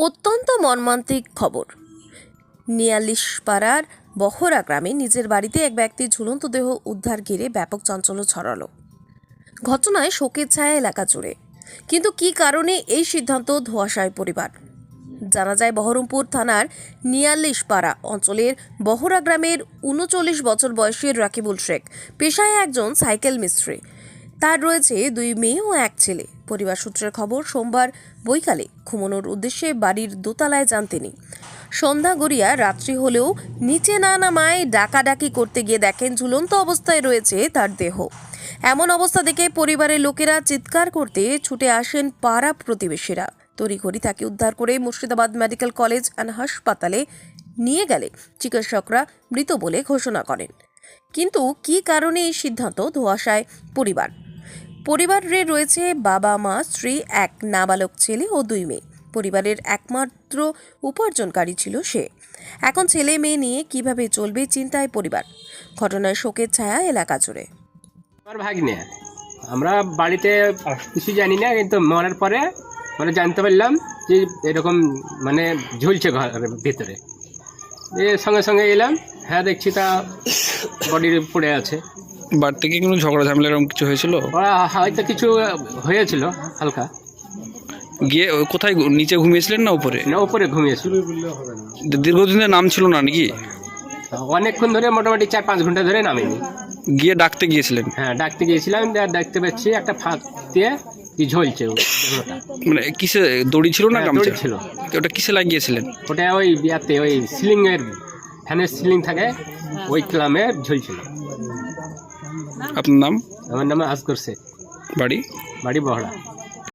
অত্যন্ত মর্মান্তিক খবর। নিয়ালিশপাড়ার বহরা গ্রামে নিজের বাড়িতে এক ব্যক্তির ঝুলন্ত দেহ উদ্ধার ঘিরে ব্যাপক চাঞ্চল্য ছড়ালো। ঘটনায় শোকের ছায়া এলাকা জুড়ে। কিন্তু কী কারণে এই সিদ্ধান্ত ধোয়াশায় পরিবার? জানা যায় বহরমপুর থানার নিয়াল্লিশপাড়া অঞ্চলের বহরা গ্রামের উনচল্লিশ বছর বয়সী রাকিবুল শেখ, পেশায় একজন সাইকেল মিস্ত্রি। তার রয়েছে দুই মেয়ে ও এক ছেলে। পরিবার সূত্রের খবর, সোমবার বৈকালে ঘুমানোর উদ্দেশ্যে বাড়ির দোতলায় যান তিনি। সন্ধ্যা গড়িয়া রাত্রি হলেও নিচে না নামায় ডাকাডাকি করতে গিয়ে দেখেন ঝুলন্ত অবস্থায় রয়েছে তার দেহ। এমন অবস্থা দেখে পরিবারের লোকেরা চিৎকার করতে ছুটে আসেন পাড়া প্রতিবেশীরা। তড়িঘড়ি তাকে উদ্ধার করে মুর্শিদাবাদ মেডিকেল কলেজ অ্যান্ড হাসপাতালে নিয়ে গেলে চিকিৎসকরা মৃত বলে ঘোষণা করেন। কিন্তু কী কারণে এই সিদ্ধান্ত? ধোয়াশায় পরিবার পরিবারে রয়েছে বাবা, মা, স্ত্রী, এক নাবালক ছেলে ও দুই মেয়ে। পরিবারের একমাত্র উপার্জনকারী ছিল সে। এখন ছেলে মেয়ে নিয়ে কীভাবে চলবে চিন্তায় পরিবার। ঘটনায় শোকের ছায়া এলাকা জুড়ে। আমার ভাগ্নে, আমরা বাড়িতে কিছু জানি না, কিন্তু মরার পরে মানে জানতে পারলাম যে এরকম মানে ঝুলছে ঘরের ভিতরে। সঙ্গে সঙ্গে এলাম হ্যাঁ দেখছি তা বডির পড়ে আছে। বাড়ি থেকে কোনো ঝগড়া ঝামেলা এরকম কিছু হয়েছিল? হয়তো কিছু হয়েছিল হালকা। গিয়ে কোথায় নিচে ঘুমিয়েছিলেন না উপরে? না উপরে ঘুমিয়েছিল। দীর্ঘদিন নাম ছিল না নাকি? অনেকক্ষণ ধরে মোটামুটি চার পাঁচ ঘণ্টা ধরে নামিনি। গিয়ে ডাকতে গিয়েছিলেন? হ্যাঁ ডাকতে গিয়েছিলাম দেখতে পাচ্ছি একটা ফাঁক দিয়ে কি ঝলছে মানে কিসে দড়ি ছিল না হ্যাঁ, গামছা? ছিল। ওটা কিসে লাগিয়েছিলেন? ওটা ওই ইয়াতে ওই সিলিং এর ফ্যানের সিলিং থাকে ওই ক্লামে ঝুলছিল। আপনার নাম? আমার নাম আসগর শেখ। বাড়ি? বাড়ি বহড়া।